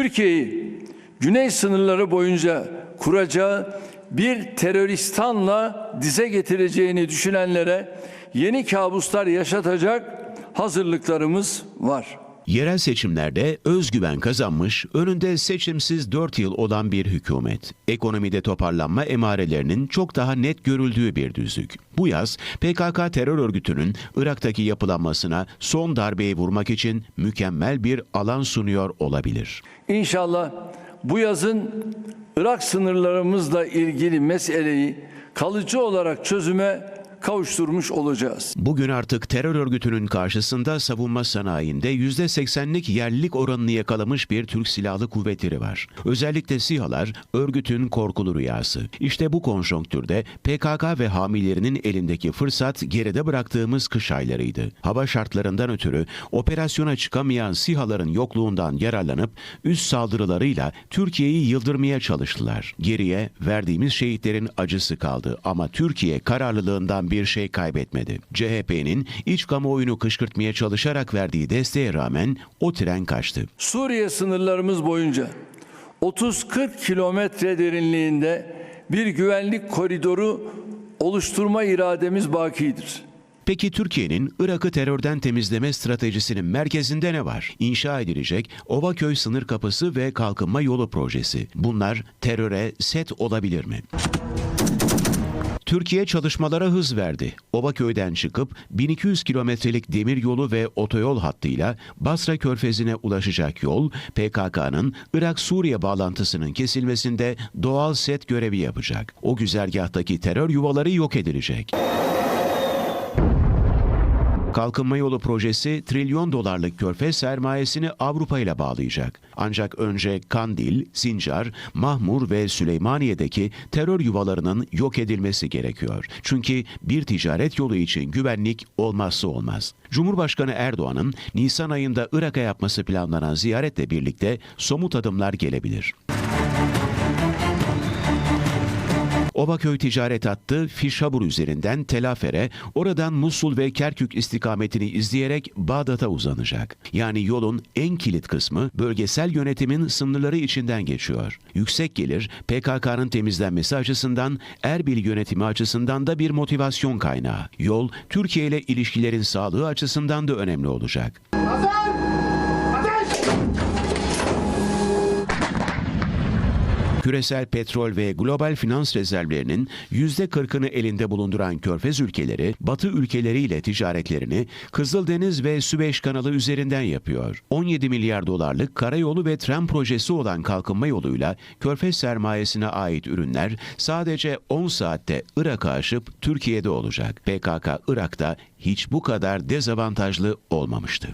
Türkiye'yi güney sınırları boyunca kuracağı bir teröristanla dize getireceğini düşünenlere yeni kabuslar yaşatacak hazırlıklarımız var. Yerel seçimlerde özgüven kazanmış, önünde seçimsiz 4 yıl olan bir hükümet. Ekonomide toparlanma emarelerinin çok daha net görüldüğü bir düzlük. Bu yaz PKK terör örgütünün Irak'taki yapılanmasına son darbeyi vurmak için mükemmel bir alan sunuyor olabilir. İnşallah bu yazın Irak sınırlarımızla ilgili meseleyi kalıcı olarak çözüme kavuşturmuş olacağız. Bugün artık terör örgütünün karşısında savunma sanayinde %80'lik yerlilik oranını yakalamış bir Türk Silahlı Kuvvetleri var. Özellikle SİHA'lar örgütün korkulu rüyası. İşte bu konjonktürde PKK ve hamilerinin elindeki fırsat geride bıraktığımız kış aylarıydı. Hava şartlarından ötürü operasyona çıkamayan SİHA'ların yokluğundan yararlanıp üst saldırılarıyla Türkiye'yi yıldırmaya çalıştılar. Geriye verdiğimiz şehitlerin acısı kaldı ama Türkiye kararlılığından bir şey kaybetmedi. CHP'nin iç kamuoyunu kışkırtmaya çalışarak verdiği desteğe rağmen o tren kaçtı. Suriye sınırlarımız boyunca 30-40 kilometre derinliğinde bir güvenlik koridoru oluşturma irademiz bakidir. Peki Türkiye'nin Irak'ı terörden temizleme stratejisinin merkezinde ne var? İnşa edilecek Ovaköy sınır kapısı ve kalkınma yolu projesi. Bunlar teröre set olabilir mi? Türkiye çalışmalara hız verdi. Obaköy'den çıkıp 1200 kilometrelik demir yolu ve otoyol hattıyla Basra Körfezi'ne ulaşacak yol, PKK'nın Irak-Suriye bağlantısının kesilmesinde doğal set görevi yapacak. O güzergahtaki terör yuvaları yok edilecek. Kalkınma yolu projesi trilyon dolarlık körfez sermayesini Avrupa ile bağlayacak. Ancak önce Kandil, Sincar, Mahmur ve Süleymaniye'deki terör yuvalarının yok edilmesi gerekiyor. Çünkü bir ticaret yolu için güvenlik olmazsa olmaz. Cumhurbaşkanı Erdoğan'ın Nisan ayında Irak'a yapması planlanan ziyaretle birlikte somut adımlar gelebilir. Obaköy ticaret hattı Fişhabur üzerinden Telafer'e, oradan Musul ve Kerkük istikametini izleyerek Bağdat'a uzanacak. Yani yolun en kilit kısmı bölgesel yönetimin sınırları içinden geçiyor. Yüksek gelir PKK'nın temizlenmesi açısından Erbil yönetimi açısından da bir motivasyon kaynağı. Yol Türkiye ile ilişkilerin sağlığı açısından da önemli olacak. Hazır! Küresel petrol ve global finans rezervlerinin %40'ını elinde bulunduran körfez ülkeleri, batı ülkeleriyle ticaretlerini Kızıldeniz ve Süveyş kanalı üzerinden yapıyor. 17 milyar dolarlık karayolu ve tren projesi olan kalkınma yoluyla körfez sermayesine ait ürünler sadece 10 saatte Irak'ı aşıp Türkiye'de olacak. PKK Irak'ta hiç bu kadar dezavantajlı olmamıştı.